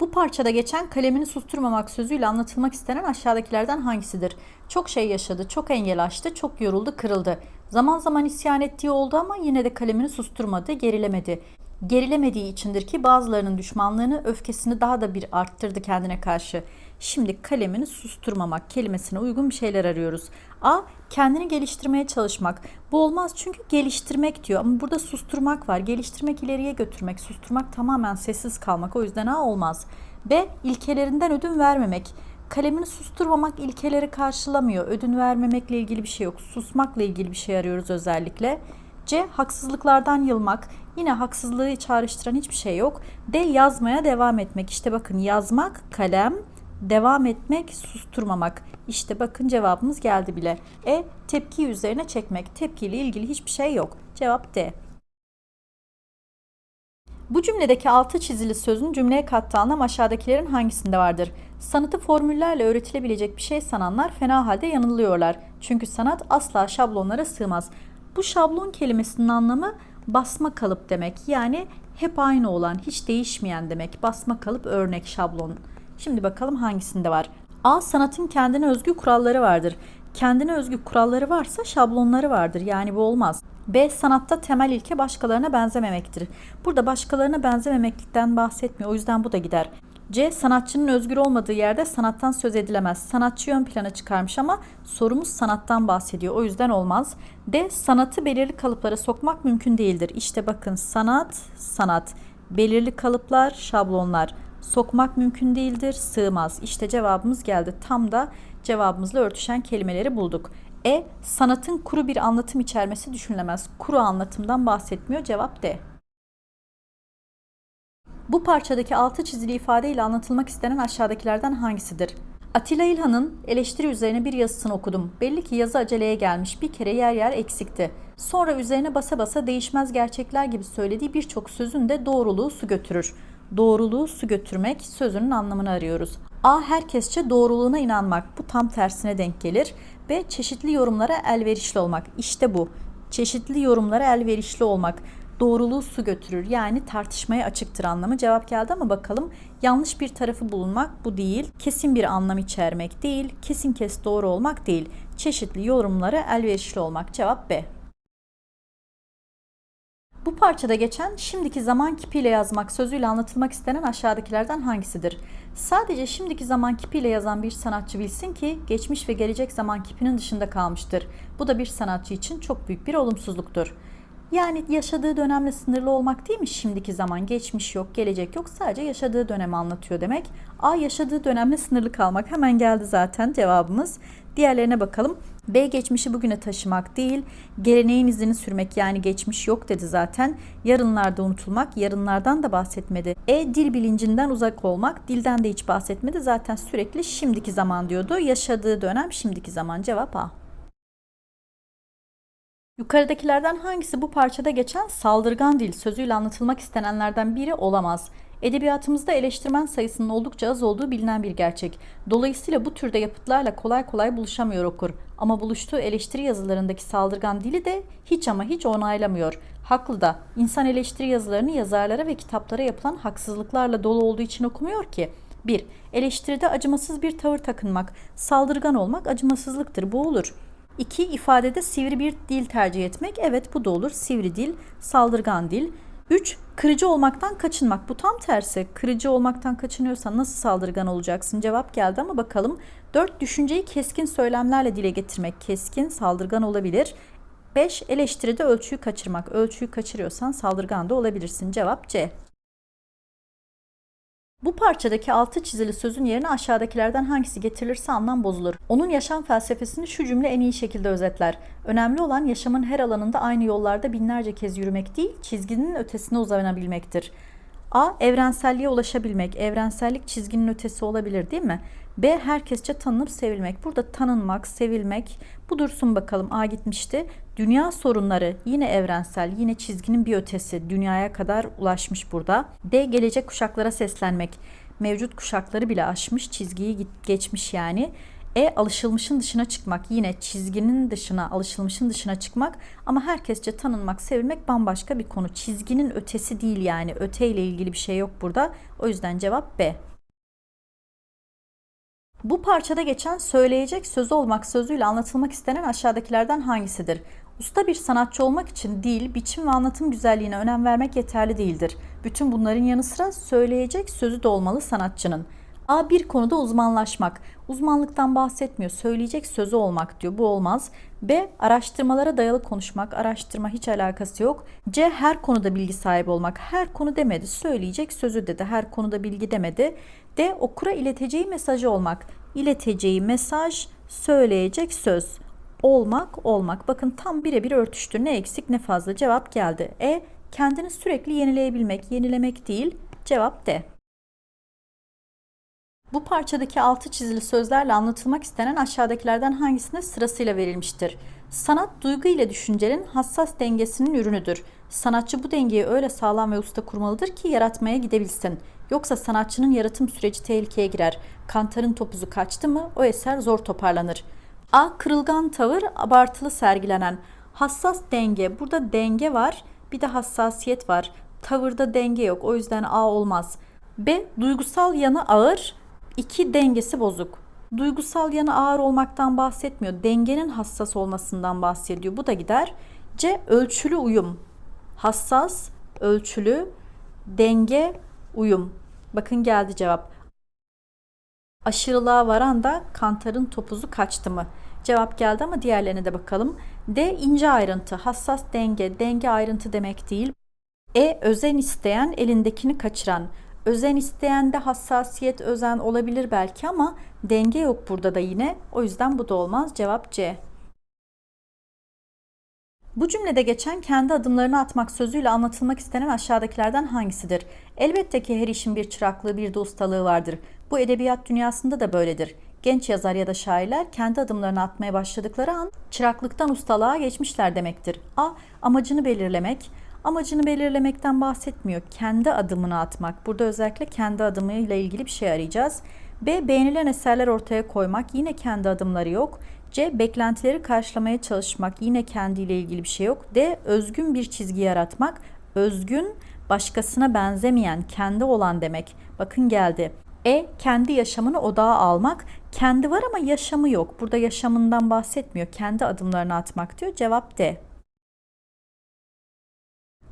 Bu parçada geçen kalemini susturmamak sözüyle anlatılmak istenen aşağıdakilerden hangisidir? Çok şey yaşadı, çok engel aştı, çok yoruldu, kırıldı. Zaman zaman isyan ettiği oldu ama yine de kalemini susturmadı, gerilemedi. Gerilemediği içindir ki bazılarının düşmanlığını, öfkesini daha da bir arttırdı kendine karşı. Şimdi kalemini susturmamak kelimesine uygun bir şeyler arıyoruz. A. Kendini geliştirmeye çalışmak. Bu olmaz çünkü geliştirmek diyor ama burada susturmak var. Geliştirmek ileriye götürmek, susturmak tamamen sessiz kalmak. O yüzden A olmaz. B. İlkelerinden ödün vermemek. Kalemini susturmamak ilkeleri karşılamıyor. Ödün vermemekle ilgili bir şey yok. Susmakla ilgili bir şey arıyoruz özellikle. C. Haksızlıklardan yılmak. Yine haksızlığı çağrıştıran hiçbir şey yok. D. Yazmaya devam etmek. İşte bakın yazmak, kalem, devam etmek, susturmamak. İşte bakın cevabımız geldi bile. E. Tepkiyi üzerine çekmek. Tepkiyle ilgili hiçbir şey yok. Cevap D. Bu cümledeki altı çizili sözün cümleye kattığı anlam aşağıdakilerin hangisinde vardır? Sanatı formüllerle öğretilebilecek bir şey sananlar fena halde yanılıyorlar. Çünkü sanat asla şablonlara sığmaz. Bu şablon kelimesinin anlamı basma kalıp demek. Yani hep aynı olan, hiç değişmeyen demek. Basma kalıp örnek şablon. Şimdi bakalım hangisinde var? A. Sanatın kendine özgü kuralları vardır. Kendine özgü kuralları varsa şablonları vardır. Yani bu olmaz. B. Sanatta temel ilke başkalarına benzememektir. Burada başkalarına benzememeklikten bahsetmiyor. O yüzden bu da gider. C. Sanatçının özgür olmadığı yerde sanattan söz edilemez. Sanatçı ön plana çıkarmış ama sorumuz sanattan bahsediyor. O yüzden olmaz. D. Sanatı belirli kalıplara sokmak mümkün değildir. İşte bakın sanat, sanat. Belirli kalıplar, şablonlar. Sokmak mümkün değildir, sığmaz. İşte cevabımız geldi. Tam da cevabımızla örtüşen kelimeleri bulduk. E. Sanatın kuru bir anlatım içermesi düşünülemez. Kuru anlatımdan bahsetmiyor. Cevap D. Bu parçadaki altı çizili ifadeyle anlatılmak istenen aşağıdakilerden hangisidir? Atilla İlhan'ın eleştiri üzerine bir yazısını okudum. Belli ki yazı aceleye gelmiş, bir kere yer yer eksikti. Sonra üzerine basa basa değişmez gerçekler gibi söylediği birçok sözün de doğruluğu su götürür. Doğruluğu su götürmek sözünün anlamını arıyoruz. A. Herkesçe doğruluğuna inanmak. Bu tam tersine denk gelir. B. Çeşitli yorumlara elverişli olmak. İşte bu. Çeşitli yorumlara elverişli olmak doğruluğu su götürür. Yani tartışmaya açıktır anlamı. Cevap geldi ama bakalım yanlış bir tarafı bulunmak bu değil. Kesin bir anlam içermek değil. Kesin kes doğru olmak değil. Çeşitli yorumlara elverişli olmak. Cevap B. Bu parçada geçen şimdiki zaman kipiyle yazmak sözüyle anlatılmak istenen aşağıdakilerden hangisidir? Sadece şimdiki zaman kipiyle yazan bir sanatçı bilsin ki geçmiş ve gelecek zaman kipinin dışında kalmıştır. Bu da bir sanatçı için çok büyük bir olumsuzluktur. Yani yaşadığı dönemle sınırlı olmak değil mi? Şimdiki zaman geçmiş yok, gelecek yok. Sadece yaşadığı dönemi anlatıyor demek. A yaşadığı dönemle sınırlı kalmak. Hemen geldi zaten cevabımız. Diğerlerine bakalım. B geçmişi bugüne taşımak değil, geleneğin izini sürmek yani geçmiş yok dedi zaten. Yarınlarda unutulmak, yarınlardan da bahsetmedi. E dil bilincinden uzak olmak, dilden de hiç bahsetmedi. Zaten sürekli şimdiki zaman diyordu. Yaşadığı dönem şimdiki zaman cevap A. Yukarıdakilerden hangisi bu parçada geçen saldırgan dil sözüyle anlatılmak istenenlerden biri olamaz? Edebiyatımızda eleştirmen sayısının oldukça az olduğu bilinen bir gerçek. Dolayısıyla bu türde yapıtlarla kolay kolay buluşamıyor okur. Ama buluştuğu eleştiri yazılarındaki saldırgan dili de hiç ama hiç onaylamıyor. Haklı da insan eleştiri yazılarını yazarlara ve kitaplara yapılan haksızlıklarla dolu olduğu için okumuyor ki. 1. Eleştiride acımasız bir tavır takınmak, saldırgan olmak acımasızlıktır. Bu olur. 2. ifadede sivri bir dil tercih etmek. Evet bu da olur. Sivri dil, saldırgan dil. 3. Kırıcı olmaktan kaçınmak. Bu tam tersi. Kırıcı olmaktan kaçınıyorsan nasıl saldırgan olacaksın? Cevap geldi ama bakalım. 4. Düşünceyi keskin söylemlerle dile getirmek. Keskin, saldırgan olabilir. 5. Eleştiride ölçüyü kaçırmak. Ölçüyü kaçırıyorsan saldırgan da olabilirsin. Cevap C. Bu parçadaki altı çizili sözün yerine aşağıdakilerden hangisi getirilirse anlam bozulur. Onun yaşam felsefesini şu cümle en iyi şekilde özetler. Önemli olan yaşamın her alanında aynı yollarda binlerce kez yürümek değil, çizginin ötesine uzanabilmektir. A. Evrenselliğe ulaşabilmek. Evrensellik çizginin ötesi olabilir değil mi? B. Herkesçe tanınıp sevilmek. Burada tanınmak, sevilmek. Bu dursun bakalım. A gitmişti. Dünya sorunları yine evrensel, yine çizginin bir ötesi. Dünyaya kadar ulaşmış burada. D. Gelecek kuşaklara seslenmek. Mevcut kuşakları bile aşmış, çizgiyi geçmiş yani. E alışılmışın dışına çıkmak yine çizginin dışına alışılmışın dışına çıkmak ama herkesçe tanınmak sevilmek bambaşka bir konu. Çizginin ötesi değil yani öteyle ilgili bir şey yok burada. O yüzden cevap B. Bu parçada geçen söyleyecek sözü olmak sözüyle anlatılmak istenen aşağıdakilerden hangisidir? Usta bir sanatçı olmak için dil, biçim ve anlatım güzelliğine önem vermek yeterli değildir. Bütün bunların yanı sıra söyleyecek sözü de olmalı sanatçının. A. Bir konuda uzmanlaşmak. Uzmanlıktan bahsetmiyor. Söyleyecek sözü olmak diyor. Bu olmaz. B. Araştırmalara dayalı konuşmak. Araştırma hiç alakası yok. C. Her konuda bilgi sahibi olmak. Her konu demedi. Söyleyecek sözü dedi. Her konuda bilgi demedi. D. Okura ileteceği mesajı olmak. İleteceği mesaj, söyleyecek söz. Olmak, olmak. Bakın tam birebir örtüştü. Ne eksik ne fazla cevap geldi. E. Kendini sürekli yenileyebilmek. Yenilemek değil. Cevap D. Bu parçadaki altı çizili sözlerle anlatılmak istenen aşağıdakilerden hangisine sırasıyla verilmiştir? Sanat duygu ile düşüncenin hassas dengesinin ürünüdür. Sanatçı bu dengeyi öyle sağlam ve usta kurmalıdır ki yaratmaya gidebilsin. Yoksa sanatçının yaratım süreci tehlikeye girer. Kantarın topuzu kaçtı mı o eser zor toparlanır. A. Kırılgan tavır, abartılı sergilenen. Hassas denge. Burada denge var, bir de hassasiyet var. Tavırda denge yok. O yüzden A olmaz. B. Duygusal yanı ağır, İki dengesi bozuk. Duygusal yanı ağır olmaktan bahsetmiyor. Dengenin hassas olmasından bahsediyor. Bu da gider. C. Ölçülü uyum. Hassas, ölçülü, denge, uyum. Bakın geldi cevap. Aşırılığa varan da kantarın topuzu kaçtı mı? Cevap geldi ama diğerlerine de bakalım. D. ince ayrıntı, hassas denge, denge ayrıntı demek değil. E. Özen isteyen, elindekini kaçıran. Özen isteyende hassasiyet, özen olabilir belki ama denge yok burada da yine. O yüzden bu da olmaz. Cevap C. Bu cümlede geçen kendi adımlarını atmak sözüyle anlatılmak istenen aşağıdakilerden hangisidir? Elbette ki her işin bir çıraklığı bir de ustalığı vardır. Bu edebiyat dünyasında da böyledir. Genç yazar ya da şairler kendi adımlarını atmaya başladıkları an çıraklıktan ustalığa geçmişler demektir. A. Amacını belirlemek. Amacını belirlemekten bahsetmiyor. Kendi adımını atmak. Burada özellikle kendi adımıyla ilgili bir şey arayacağız. B. Beğenilen eserler ortaya koymak. Yine kendi adımları yok. C. Beklentileri karşılamaya çalışmak. Yine kendiyle ilgili bir şey yok. D. Özgün bir çizgi yaratmak. Özgün, başkasına benzemeyen, kendi olan demek. Bakın geldi. E. Kendi yaşamını odağa almak. Kendi var ama yaşamı yok. Burada yaşamından bahsetmiyor. Kendi adımlarını atmak diyor. Cevap D.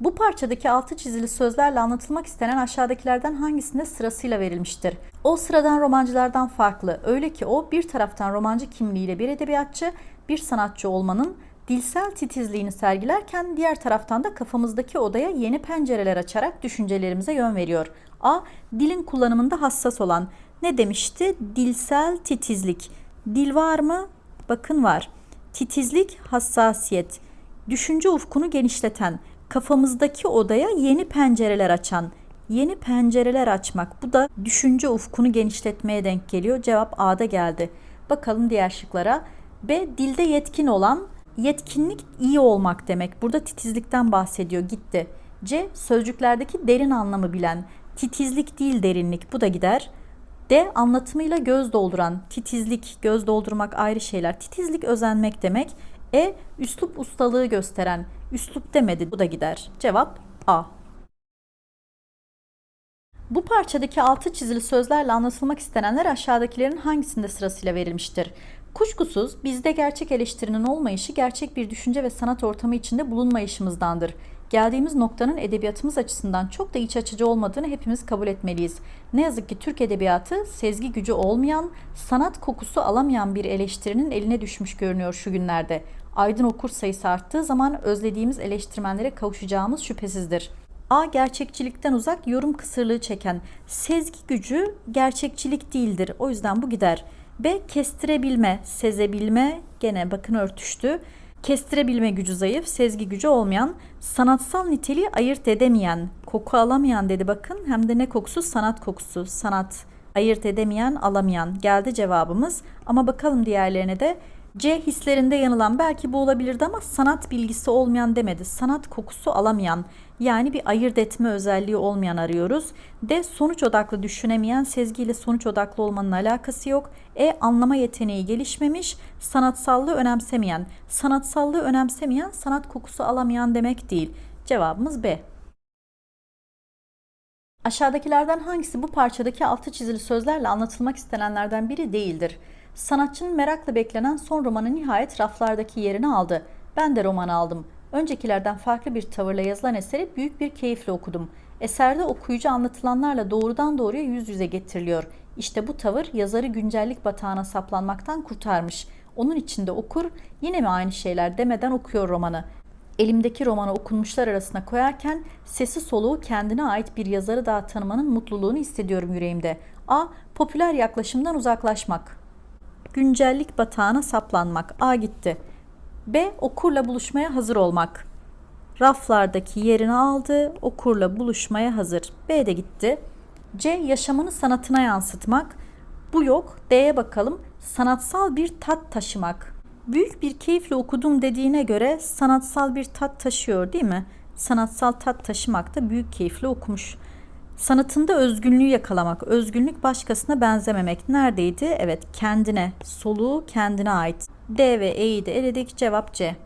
Bu parçadaki altı çizili sözlerle anlatılmak istenen aşağıdakilerden hangisinde sırasıyla verilmiştir? O sıradan romancılardan farklı. Öyle ki o bir taraftan romancı kimliğiyle bir edebiyatçı, bir sanatçı olmanın dilsel titizliğini sergilerken diğer taraftan da kafamızdaki odaya yeni pencereler açarak düşüncelerimize yön veriyor. A. Dilin kullanımında hassas olan. Ne demişti? Dilsel titizlik. Dil var mı? Bakın var. Titizlik, hassasiyet. Düşünce ufkunu genişleten, kafamızdaki odaya yeni pencereler açan, yeni pencereler açmak. Bu da düşünce ufkunu genişletmeye denk geliyor. Cevap A'da geldi. Bakalım diğer şıklara. B. Dilde yetkin olan, yetkinlik iyi olmak demek. Burada titizlikten bahsediyor. Gitti. C. Sözcüklerdeki derin anlamı bilen. Titizlik değil derinlik. Bu da gider. D. Anlatımıyla göz dolduran. Titizlik, göz doldurmak ayrı şeyler. Titizlik özenmek demek. E. Üslup ustalığı gösteren. Üslup demedi bu da gider. Cevap A. Bu parçadaki altı çizili sözlerle anlatılmak istenenler aşağıdakilerin hangisinde sırasıyla verilmiştir? Kuşkusuz bizde gerçek eleştirinin olmayışı gerçek bir düşünce ve sanat ortamı içinde bulunmayışımızdandır. Geldiğimiz noktanın edebiyatımız açısından çok da iç açıcı olmadığını hepimiz kabul etmeliyiz. Ne yazık ki Türk edebiyatı sezgi gücü olmayan, sanat kokusu alamayan bir eleştirinin eline düşmüş görünüyor şu günlerde aydın okur sayısı arttığı zaman özlediğimiz eleştirmenlere kavuşacağımız şüphesizdir. A. Gerçekçilikten uzak, yorum kısırlığı çeken. Sezgi gücü gerçekçilik değildir. O yüzden bu gider. B. Kestirebilme, sezebilme. Gene bakın örtüştü. Kestirebilme gücü zayıf, sezgi gücü olmayan, sanatsal niteliği ayırt edemeyen, koku alamayan dedi bakın. Hem de ne kokusu? Sanat kokusu. Sanat ayırt edemeyen, alamayan. Geldi cevabımız. Ama bakalım diğerlerine de. C hislerinde yanılan belki bu olabilirdi ama sanat bilgisi olmayan demedi. Sanat kokusu alamayan yani bir ayırt etme özelliği olmayan arıyoruz. D sonuç odaklı düşünemeyen sezgiyle sonuç odaklı olmanın alakası yok. E anlama yeteneği gelişmemiş, sanatsallığı önemsemeyen. Sanatsallığı önemsemeyen sanat kokusu alamayan demek değil. Cevabımız B. Aşağıdakilerden hangisi bu parçadaki altı çizili sözlerle anlatılmak istenenlerden biri değildir? Sanatçının merakla beklenen son romanı nihayet raflardaki yerini aldı. Ben de romanı aldım. Öncekilerden farklı bir tavırla yazılan eseri büyük bir keyifle okudum. Eserde okuyucu anlatılanlarla doğrudan doğruya yüz yüze getiriliyor. İşte bu tavır yazarı güncellik batağına saplanmaktan kurtarmış. Onun içinde okur yine mi aynı şeyler demeden okuyor romanı. Elimdeki romanı okunmuşlar arasına koyarken sesi soluğu kendine ait bir yazarı daha tanımanın mutluluğunu hissediyorum yüreğimde. A. Popüler yaklaşımdan uzaklaşmak. Güncellik batağına saplanmak. A gitti. B. Okurla buluşmaya hazır olmak. Raflardaki yerini aldı, okurla buluşmaya hazır. B de gitti. C. Yaşamını sanatına yansıtmak. Bu yok. D'ye bakalım. Sanatsal bir tat taşımak. Büyük bir keyifle okudum dediğine göre sanatsal bir tat taşıyor değil mi? Sanatsal tat taşımak da büyük keyifle okumuş. Sanatında özgünlüğü yakalamak, özgünlük başkasına benzememek neredeydi? Evet, kendine, soluğu kendine ait. D ve E'yi de eledik. Cevap C.